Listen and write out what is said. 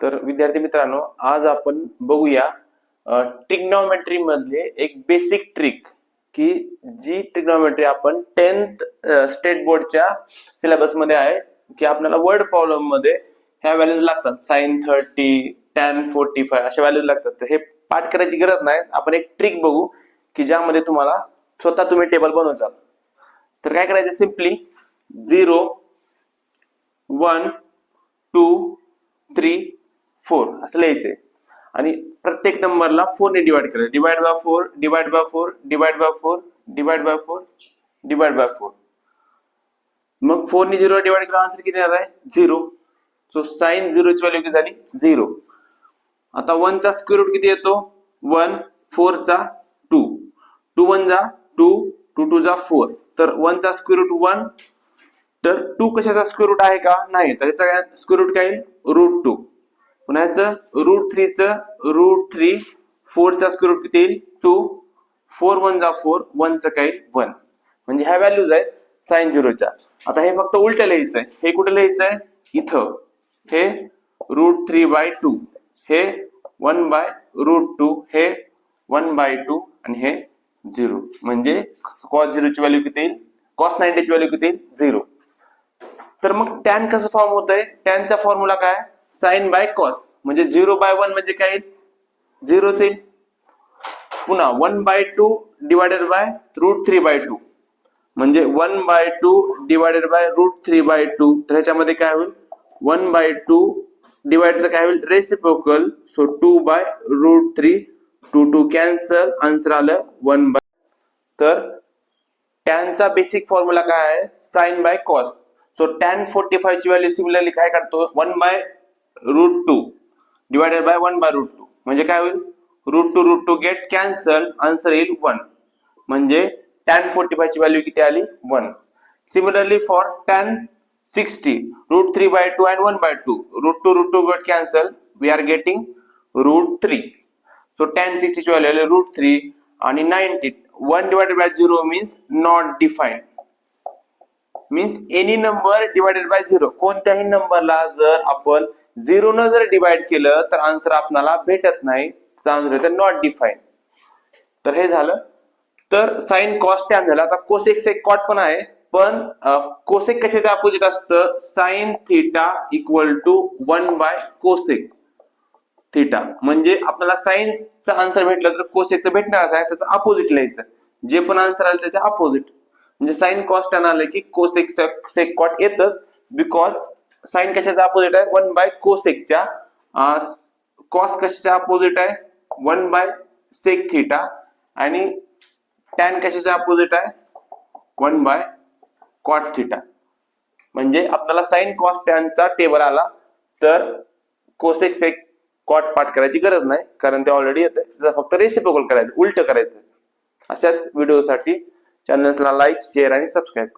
तर विद्यार्थी मित्रांनो आज आपण बघूया ट्रिग्नॉमेट्री मधले एक बेसिक ट्रिक की जी ट्रिग्नॉमेट्री आपण टेन्थ स्टेट बोर्डच्या सिलेबसमध्ये आहे की आपल्याला वर्ड प्रॉब्लेममध्ये ह्या व्हॅल्यूज लागतात. Sine thirty tan forty five अशा व्हॅल्यूज लागतात. तर हे पाठ करायची गरज नाही. आपण एक ट्रिक बघू की ज्यामध्ये तुम्हाला स्वतः तुम्ही टेबल बनवचाल तर काय करायचं simply zero one two three four असं लिहायचंय. आणि प्रत्येक नंबरला फोरने डिवाइड करायचं divide by four divide by four divide by four divide by four divide by four मग फोर ने झिरो डिवाइड केला आन्सर किती येणार आहे? झिरो सो साईन झिरोची व्हॅल्यू किती झाली? झिरो आता वनचा स्क्वेअर रूट किती येतो? वन फोरचा टू टू वन जा टू टू टू जा फोर तर वनचा स्क्वेअर रूट वन तर टू कशाचा स्क्वेअर रूट आहे का? नाही. तर याचा स्क्वेअर रूट काय रूट टू पुन्हा याचं रूट थ्रीचं रूट थ्री फोरचा स्क्वेअर रूट किती येईल? टू फोर वन जा फोर वनचं काय वन म्हणजे ह्या व्हॅल्यूज आहेत साईन झिरोच्या आता हे फक्त उलट लिहायचं आहे हे कुठे लिहायचं आहे इथं. हे रूट थ्री बाय टू हे वन बाय रूट टू हे वन बाय टू आणि हे झिरो म्हणजे कॉस झिरोची व्हॅल्यू किती येईल? कॉस नाईन्टीची व्हॅल्यू किती येईल? झिरो तर मग टॅन कसं फॉर्म होत आहे टॅनचा फॉर्म्युला काय? साईन बाय कॉस म्हणजे झिरो बाय वन म्हणजे काय झिरो थ्री येईल. पुन्हा one by two divided by root three by two. म्हणजे one by two divided by root three by two. तर ह्याच्यामध्ये काय होईल? वन बाय टू डिवाइडचं काय होईल? Reciprocal so two by root three two two cancel answer आलं one by तर टॅनचा बेसिक फॉर्म्युला काय आहे? Sine by cos so tan forty five ची व्हॅल्यू सिमिलरली काय काढतो? One by root two divided by one by root two म्हणजे काय होईल? Root two root two get cancel answer येईल वन म्हणजे टॅन फोर्टी फायची व्हॅल्यू किती आली? One similarly for tan sixty root three by two and one by two root two root two get cancel we are getting root three so tan सिक्स्टीची value आली root three आणि ninety one divided by zero means not defined means any number divided by zero कोणत्याही नंबरला जर आपण zero न जर divide केलं तर आन्सर आपल्याला भेटत नाही. आन्सर येतं नॉट डिफाईन तर हे झालं. तर साइन कॉस्ट टॅन झालं. आता कोसेक एक कॉट पण आहे. पण कोसेक कशाच्या अपोजिट असतं? Sine theta equal to one by cosec theta म्हणजे आपल्याला साइनचा आन्सर भेटला तर कोसेकचं भेटणारच आहे. त्याचं अपोजिट लिहायचं. जे पण आन्सर आलं त्याच्या अपोजिट म्हणजे साइन कॉस्ट आलं की कोसेक सेक कॉट येतच. बिकॉज साईन कशाचा अपोजिट आहे? वन बाय कोसेकच्या कॉस कशाच्या अपोजिट आहे? वन बाय सेक थिटा आणि टॅन कशाच्या अपोजिट आहे? वन बाय कॉट थिटा म्हणजे आपल्याला साईन कॉस टॅनचा टेबल आला तर कोसेक सेक कॉट पाठ करायची गरज नाही कारण ते ऑलरेडी येते त्याचा फक्त रेसिप्रोकल करायचं उलट करायचं. अशाच व्हिडिओसाठी चॅनल्सला लाईक शेअर आणि सबस्क्राईब